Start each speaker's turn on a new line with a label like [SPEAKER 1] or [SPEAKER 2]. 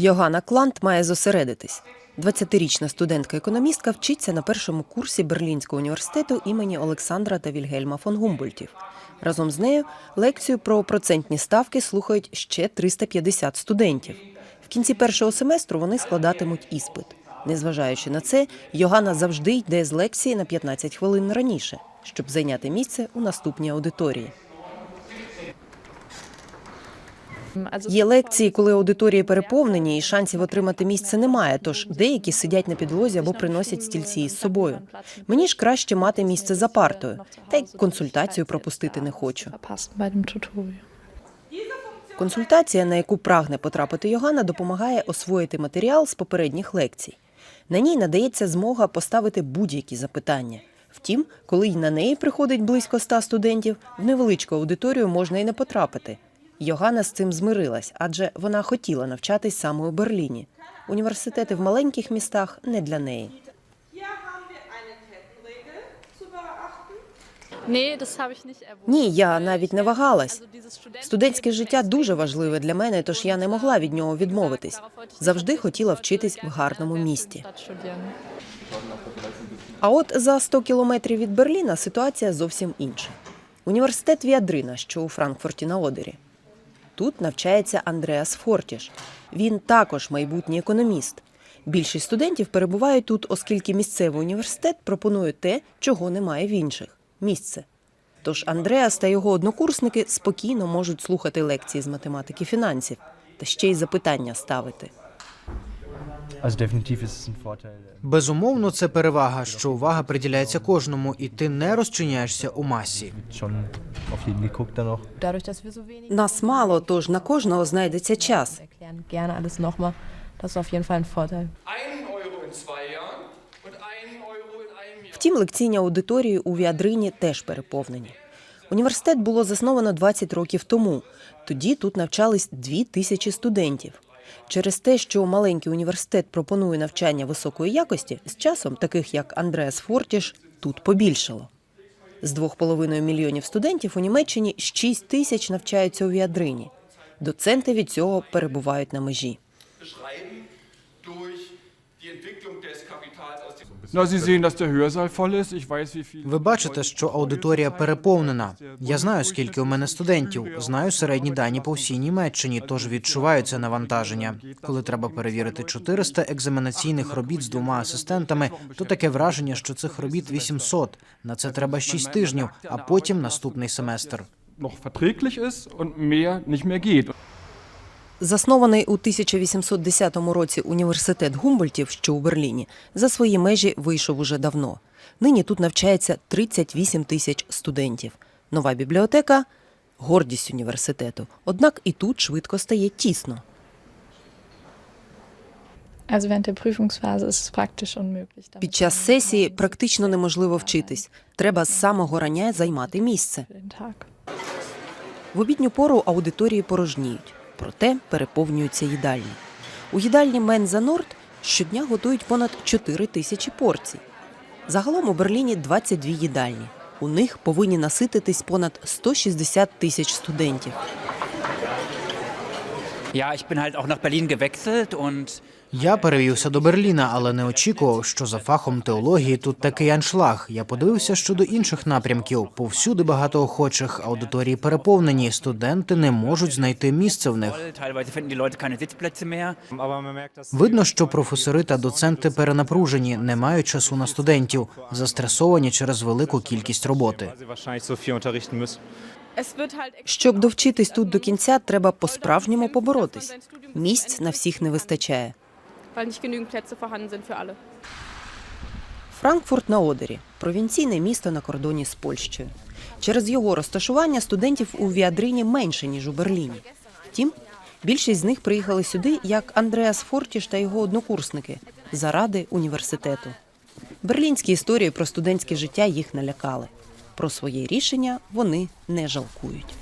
[SPEAKER 1] Йоганна Клант має зосередитись. 20-річна студентка-економістка вчиться на першому курсі Берлінського університету імені Олександра та Вільгельма фон Гумбольтів. Разом з нею лекцію про процентні ставки слухають ще 350 студентів. В кінці першого семестру вони складатимуть іспит. Незважаючи на це, Йоганна завжди йде з лекції на 15 хвилин раніше, щоб зайняти місце у наступній аудиторії. Є лекції, коли аудиторії переповнені і шансів отримати місце немає. Тож деякі сидять на підлозі або приносять стільці із собою. Мені ж краще мати місце за партою, та й консультацію пропустити не хочу. Консультація, на яку прагне потрапити Йоганна, допомагає освоїти матеріал з попередніх лекцій. На ній надається змога поставити будь-які запитання. Втім, коли й на неї приходить близько ста студентів, в невеличку аудиторію можна і не потрапити. Йоганна з цим змирилась, адже вона хотіла навчатись саме у Берліні. Університети в маленьких містах не для неї. Ні, я навіть не вагалась. Студентське життя дуже важливе для мене, тож я не могла від нього відмовитись. Завжди хотіла вчитись в гарному місті. А от за 100 кілометрів від Берліна ситуація зовсім інша. Університет Віадрина, що у Франкфурті на Одері. Тут навчається Андреас Фортіш. Він також майбутній економіст. Більшість студентів перебувають тут, оскільки місцевий університет пропонує те, чого немає в інших місце. Тож Андреас та його однокурсники спокійно можуть слухати лекції з математики фінансів та ще й запитання ставити.
[SPEAKER 2] Безумовно, це перевага, що увага приділяється кожному, і ти не розчиняєшся у масі.
[SPEAKER 1] Нас мало, тож на кожного знайдеться час. Втім, лекційні аудиторії у Віадрині теж переповнені. Університет було засновано 20 років тому. Тоді тут навчались дві тисячі студентів. Через те, що маленький університет пропонує навчання високої якості, з часом таких як Андреас Фортіш тут побільшало. З 2,5 мільйонів студентів у Німеччині 6 тисяч навчаються у Віадрині. Доценти від цього перебувають на межі.
[SPEAKER 3] Die Entwicklung des Kapitals aus dem
[SPEAKER 4] Na, Sie sehen, dass der Hörsaal voll ist. Ich weiß, wie viele.
[SPEAKER 2] Ви бачите, що аудиторія переповнена. Я знаю, скільки у мене студентів, знаю середні дані по всій Німеччині, тож відчуваю це навантаження. Коли треба перевірити 400 екзаменаційних робіт з двома асистентами, то таке враження, що цих робіт 800. На це треба 6 тижнів, а потім наступний семестр.
[SPEAKER 4] noch verträglich ist und mehr nicht mehr geht.
[SPEAKER 1] Заснований у 1810 році університет Гумбольтів, що у Берліні, за свої межі вийшов уже давно. Нині тут навчається 38 тисяч студентів. Нова бібліотека гордість університету. Однак і тут швидко стає тісно. Під час сесії практично неможливо вчитись. Треба з самого рання займати місце. В обідню пору аудиторії порожніють, проте переповнюються їдальні. У їдальні Менза Норд щодня готують понад 4 тисячі порцій. Загалом у Берліні 22 їдальні. У них повинні насититись понад 160 тисяч студентів.
[SPEAKER 2] Я перевівся до Берліна, але не очікував, що за фахом теології тут такий аншлаг. Я подивився щодо інших напрямків. Повсюди багато охочих, аудиторії переповнені. Студенти не можуть знайти місце в них. Видно, що професори та доценти перенапружені, не мають часу на студентів, застресовані через велику кількість роботи.
[SPEAKER 1] Щоб довчитись тут до кінця, треба по-справжньому поборотись. Місць на всіх не вистачає. Франкфурт на Одері провінційне місто на кордоні з Польщею. Через його розташування студентів у Віадрині менше ніж у Берліні. Втім, більшість з них приїхали сюди як Андреас Фортіш та його однокурсники заради університету. Берлінські історії про студентське життя їх налякали. Про своє рішення вони не жалкують.